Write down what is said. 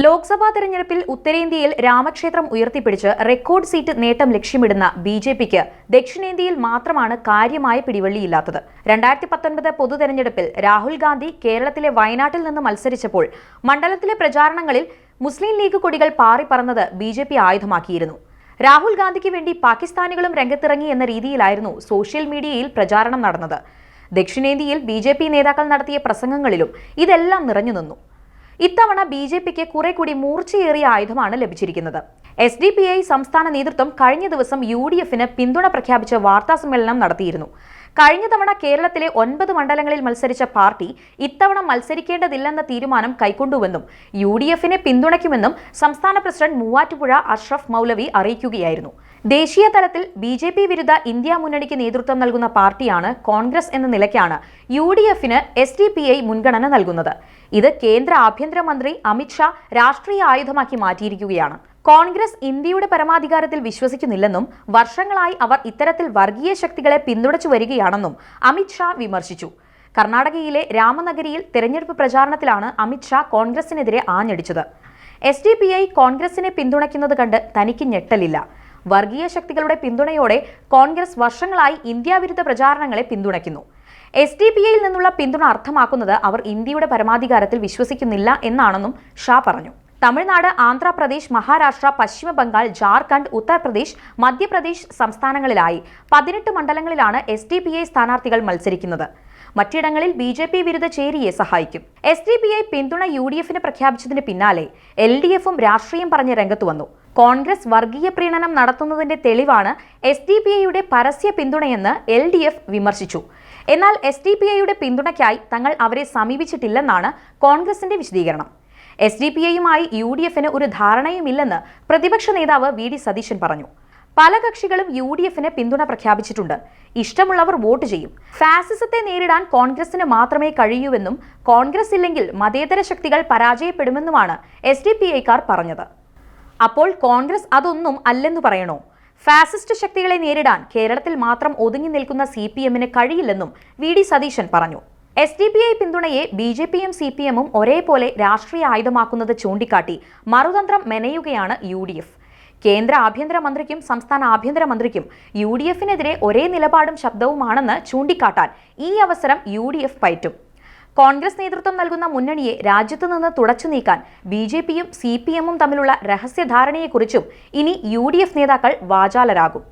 ലോക്സഭാ തെരഞ്ഞെടുപ്പിൽ ഉത്തരേന്ത്യയിൽ രാമക്ഷേത്രം ഉയർത്തിപ്പിടിച്ച് റെക്കോർഡ് സീറ്റ് നേട്ടം ലക്ഷ്യമിടുന്ന ബി ജെ പിക്ക് ദക്ഷിണേന്ത്യയിൽ മാത്രമാണ് കാര്യമായ പിടിവള്ളിയില്ലാത്തത്. രണ്ടായിരത്തി പത്തൊൻപത് പൊതു തെരഞ്ഞെടുപ്പിൽ രാഹുൽ ഗാന്ധി കേരളത്തിലെ വയനാട്ടിൽ നിന്ന് മത്സരിച്ചപ്പോൾ മണ്ഡലത്തിലെ പ്രചാരണങ്ങളിൽ മുസ്ലിം ലീഗ് കൊടികൾ പാറിപ്പറന്നത് ബി ജെ പി ആയുധമാക്കിയിരുന്നു. രാഹുൽ ഗാന്ധിക്ക് വേണ്ടി പാകിസ്ഥാനികളും രംഗത്തിറങ്ങി എന്ന രീതിയിലായിരുന്നു സോഷ്യൽ മീഡിയയിൽ പ്രചാരണം നടന്നത്. ദക്ഷിണേന്ത്യയിൽ ബി നേതാക്കൾ നടത്തിയ പ്രസംഗങ്ങളിലും ഇതെല്ലാം നിറഞ്ഞു നിന്നു ഇത്തവണ ബി ജെ പിക്ക് കുറെ കൂടി മൂർച്ചയേറിയ ആയുധമാണ് ലഭിച്ചിരിക്കുന്നത്. എസ് ഡി പി ഐ സംസ്ഥാന നേതൃത്വം കഴിഞ്ഞ ദിവസം യു ഡി എഫിന് പിന്തുണ പ്രഖ്യാപിച്ച വാർത്താസമ്മേളനം നടത്തിയിരുന്നു. കഴിഞ്ഞ തവണ കേരളത്തിലെ ഒൻപത് മണ്ഡലങ്ങളിൽ മത്സരിച്ച പാർട്ടി ഇത്തവണ മത്സരിക്കേണ്ടതില്ലെന്ന തീരുമാനം കൈക്കൊണ്ടുവെന്നും യു ഡി എഫിനെ പിന്തുണയ്ക്കുമെന്നും സംസ്ഥാന പ്രസിഡന്റ് മൂവാറ്റുപുഴ അഷ്റഫ് മൗലവി അറിയിക്കുകയായിരുന്നു. ദേശീയ തലത്തിൽ ബി ജെ പി വിരുദ്ധ ഇന്ത്യ മുന്നണിക്ക് നേതൃത്വം നൽകുന്ന പാർട്ടിയാണ് കോൺഗ്രസ് എന്ന നിലയ്ക്കാണ് യു ഡി എഫിന് എസ് ഡി പി ഐ മുൻഗണന നൽകുന്നത്. ഇത് കേന്ദ്ര ആഭ്യന്തരമന്ത്രി അമിത്ഷാ രാഷ്ട്രീയ ആയുധമാക്കി മാറ്റിയിരിക്കുകയാണ്. കോൺഗ്രസ് ഇന്ത്യയുടെ പരമാധികാരത്തിൽ വിശ്വസിക്കുന്നില്ലെന്നും വർഷങ്ങളായി അവർ ഇത്തരത്തിൽ വർഗീയ ശക്തികളെ പിന്തുണച്ചു വരികയാണെന്നും അമിത്ഷാ വിമർശിച്ചു. കർണാടകയിലെ രാമനഗരിയിൽ തെരഞ്ഞെടുപ്പ് പ്രചാരണത്തിലാണ് അമിത്ഷാ കോൺഗ്രസിനെതിരെ ആഞ്ഞടിച്ചത്. എസ് ഡി പി ഐ കോൺഗ്രസിനെ പിന്തുണയ്ക്കുന്നത് കണ്ട് തനിക്ക് ഞെട്ടലില്ല. വർഗീയ ശക്തികളുടെ പിന്തുണയോടെ കോൺഗ്രസ് വർഷങ്ങളായി ഇന്ത്യാ വിരുദ്ധ പ്രചാരണങ്ങളെ പിന്തുണയ്ക്കുന്നു. എസ് ഡി പി ഐയിൽ നിന്നുള്ള പിന്തുണ അർത്ഥമാക്കുന്നത് അവർ ഇന്ത്യയുടെ പരമാധികാരത്തിൽ വിശ്വസിക്കുന്നില്ല എന്നാണെന്നും ഷാ പറഞ്ഞു. തമിഴ്നാട് ആന്ധ്രാപ്രദേശ് മഹാരാഷ്ട്ര പശ്ചിമ ബംഗാൾ ജാർഖണ്ഡ് ഉത്തർപ്രദേശ് മധ്യപ്രദേശ് സംസ്ഥാനങ്ങളിലായി പതിനെട്ട് മണ്ഡലങ്ങളിലാണ് എസ് ഡി പി ഐ സ്ഥാനാർത്ഥികൾ മത്സരിക്കുന്നത്. മറ്റിടങ്ങളിൽ ബി ജെ പി വിരുദ്ധ ചേരിയെ സഹായിക്കും. എസ് ഡി പി ഐ പിന്തുണ യു ഡി എഫിന് പ്രഖ്യാപിച്ചതിന് പിന്നാലെ എൽ ഡി എഫും രാഷ്ട്രീയം പറഞ്ഞ് രംഗത്ത് വന്നു. കോൺഗ്രസ് വർഗീയ പ്രീണനം നടത്തുന്നതിന്റെ തെളിവാണ് എസ് ഡി പി ഐയുടെ പരസ്യ പിന്തുണയെന്ന് എൽ ഡി എഫ് വിമർശിച്ചു. എന്നാൽ എസ് ഡി പി ഐയുടെ പിന്തുണയ്ക്കായി തങ്ങൾ അവരെ സമീപിച്ചിട്ടില്ലെന്നാണ് കോൺഗ്രസിന്റെ വിശദീകരണം. എസ് ഡി പി ഐയുമായി യു ഡി എഫിന് ഒരു ധാരണയുമില്ലെന്ന് പ്രതിപക്ഷ നേതാവ് വി ഡി സതീശൻ പറഞ്ഞു. പല കക്ഷികളും യു ഡി എഫിന് പിന്തുണ പ്രഖ്യാപിച്ചിട്ടുണ്ട്. ഇഷ്ടമുള്ളവർ വോട്ട് ചെയ്യും. ഫാസിസത്തെ നേരിടാൻ കോൺഗ്രസിന് മാത്രമേ കഴിയൂവെന്നും കോൺഗ്രസ് ഇല്ലെങ്കിൽ മതേതര ശക്തികൾ പരാജയപ്പെടുമെന്നുമാണ് എസ് ഡി പി ഐക്കാർ പറഞ്ഞത്. അപ്പോൾ കോൺഗ്രസ് അതൊന്നും അല്ലെന്ന് പറയണോ? ഫാസിസ്റ്റ് ശക്തികളെ നേരിടാൻ കേരളത്തിൽ മാത്രം ഒതുങ്ങി നിൽക്കുന്ന സി പി എമ്മിന് കഴിയില്ലെന്നും വി ഡി സതീശൻ പറഞ്ഞു. എസ് ഡി പി ഐ പിന്തുണയെ ബി ജെ പിയും സി പി എമ്മും ഒരേപോലെ രാഷ്ട്രീയ ആയുധമാക്കുന്നത് ചൂണ്ടിക്കാട്ടി മറുതന്ത്രം മെനയുകയാണ് യു ഡി എഫ്. കേന്ദ്ര ആഭ്യന്തരമന്ത്രിക്കും സംസ്ഥാന ആഭ്യന്തരമന്ത്രിക്കും യു ഡി എഫിനെതിരെ ഒരേ നിലപാടും ശബ്ദവുമാണെന്ന് ചൂണ്ടിക്കാട്ടാൻ ഈ അവസരം യു ഡി എഫ് പയറ്റും. കോൺഗ്രസ് നേതൃത്വം നൽകുന്ന മുന്നണിയെ രാജ്യത്തു നിന്ന് തുടച്ചു നീക്കാൻ ബി ജെ പിയും സി പി എമ്മും തമ്മിലുള്ള രഹസ്യധാരണയെക്കുറിച്ചും ഇനി യു ഡി എഫ് നേതാക്കൾ വാചാലരാകും.